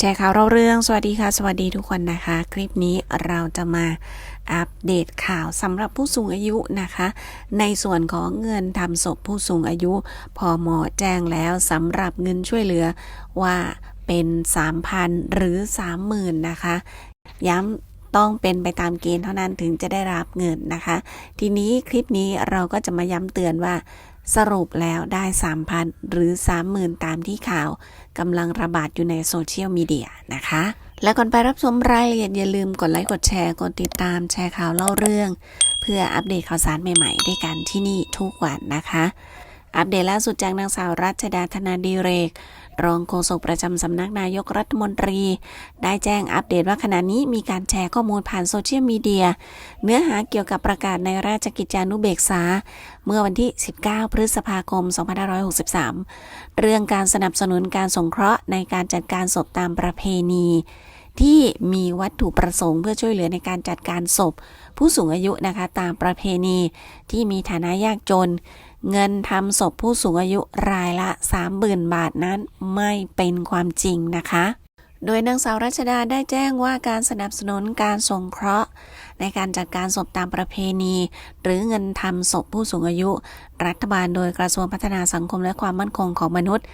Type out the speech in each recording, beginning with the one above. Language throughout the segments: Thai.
แชร์ข่าวเราเรื่อง สวัสดีค่ะ สวัสดีทุกคนนะคะ คลิปนี้เราจะมาอัปเดตข่าวสำหรับผู้สูงอายุนะคะ ในส่วนของเงินทำศพผู้สูงอายุ พอหมอแจ้งแล้วสำหรับเงินช่วยเหลือว่าเป็น 3,000 หรือ 30,000 นะคะ ย้ำต้องเป็นไปตามเกณฑ์เท่านั้นถึงจะได้รับเงินนะคะ ทีนี้คลิปนี้เราก็จะมาย้ำเตือนว่า สรุปแล้วได้ 3,000 หรือ 30,000 ตามที่ข่าวกำลังระบาดอยู่ในโซเชียลมีเดียนะคะ และก่อนไปรับชมรายละเอียดอย่าลืมกดไลค์กดแชร์ กดติดตามแชร์ข่าวเล่าเรื่อง เพื่ออัปเดตข่าวสารใหม่ๆ ด้วยกันที่นี่ทุกวันนะคะ อัปเดตล่าสุดจากนางสาวรัชดาธนาดีเรก รองโฆษกประจำสำนักนายกรัฐมนตรี ได้แจ้งอัปเดตว่าขณะนี้มีการแชร์ข้อมูลผ่านโซเชียลมีเดีย เนื้อหาเกี่ยวกับประกาศในราชกิจจานุเบกษา เมื่อวันที่ 19 พฤษภาคม 2563 เรื่องการสนับสนุนการสงเคราะห์ในการจัดการศพตามประเพณีที่มีวัตถุประสงค์เพื่อช่วยเหลือในการจัดการศพ ผู้สูงอายุนะคะตามประเพณีที่มีฐานะยากจน เงินทำศพผู้สูงอายุรายละ 30,000 บาทนั้นไม่เป็นความจริงนะคะ โดยนางสาวรัชดาได้แจ้งว่าการสนับสนุนการสงเคราะห์ ในการจัดการศพตามประเพณี หรือเงินทำศพผู้สูงอายุ รัฐบาลโดยกระทรวงพัฒนาสังคมและความมั่นคงของมนุษย์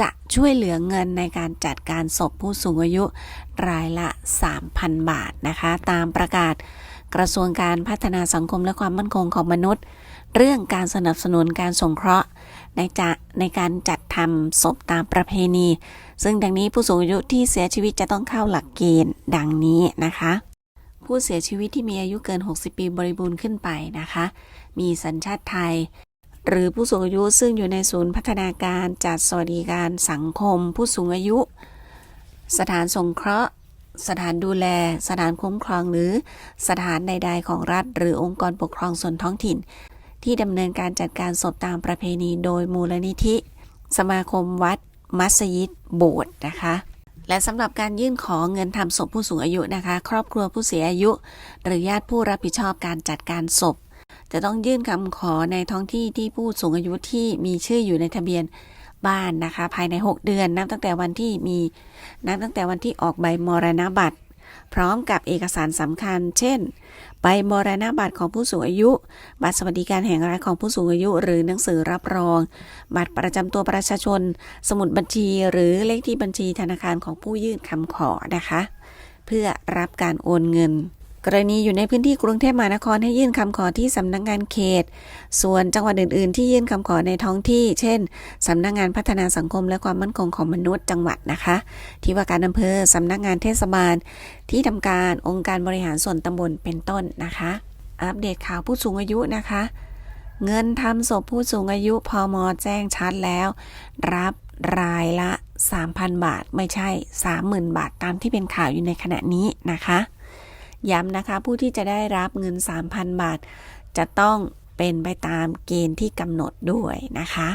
จะช่วยเหลือเงินในการจัดการศพผู้สูงอายุ รายละ 3,000 บาทนะคะ ตามประกาศกระทรวงการพัฒนาสังคมและความมั่นคงของมนุษย์ เรื่องการสนับสนุนการสงเคราะห์ในจะในการจัดทำศพตามประเพณี ซึ่งดังนี้ผู้สูงอายุที่เสียชีวิตจะต้องเข้าหลักเกณฑ์ดังนี้นะคะ ผู้เสียชีวิตที่มีอายุเกิน 60 ปีบริบูรณ์ขึ้นไปนะคะ มีสัญชาติไทย หรือผู้สูงอายุซึ่งอยู่ในศูนย์พัฒนาการจัดสวัสดิการสังคม ผู้สูงอายุ สถานสงเคราะห์สถานดูแล สถานคุ้มครองหรือสถานใด ๆ ของรัฐ หรือองค์กรปกครองส่วนท้องถิ่น ที่ดำเนินการจัดการศพตามประเพณีโดยมูลนิธิ สมาคมวัด มัสยิด โบสถ์นะคะและสำหรับการยื่นขอเงินทำศพผู้สูงอายุนะคะ ครอบครัวผู้เสียอายุ หรือญาติผู้รับผิดชอบการจัดการศพ จะต้องยื่นคำขอในท้องที่ที่ผู้สูงอายุที่มีชื่ออยู่ในทะเบียนบ้านนะคะ ภายใน 6 เดือนนับตั้งแต่วันที่มีนับตั้งแต่วันที่ออกใบมรณบัตร พร้อมกับเอกสารสำคัญ เช่น ใบมรณบัตรของผู้สูงอายุ บัตรสวัสดิการแห่งรัฐของผู้สูงอายุ หรือหนังสือรับรอง บัตรประจำตัวประชาชน สมุดบัญชี หรือเลขที่บัญชีธนาคารของผู้ยื่นคำขอนะคะ เพื่อรับการโอนเงิน กรณีอยู่ในพื้นที่กรุงเทพมหานครให้ยื่นคำขอที่สำนักงานเขต ส่วนจังหวัดอื่น ๆ ที่ยื่นคำขอในท้องที่ เช่นสำนักงานพัฒนาสังคมและความมั่นคงของมนุษย์จังหวัดนะคะ ที่ว่าการอำเภอสำนักงานเทศบาล ที่ทำการองค์การบริหารส่วนตำบลเป็นต้นนะคะ อัปเดตข่าวผู้สูงอายุนะคะ เงินทำศพผู้สูงอายุพอมอแจ้งชัดแล้ว รับรายละ 3,000 บาทไม่ใช่ 30,000 บาทตามที่เป็นข่าวอยู่ในขณะนี้นะคะ ย้ำนะคะ ผู้ที่จะได้รับเงิน 3,000 บาท จะต้องเป็นไปตามเกณฑ์ที่กำหนดด้วยนะคะ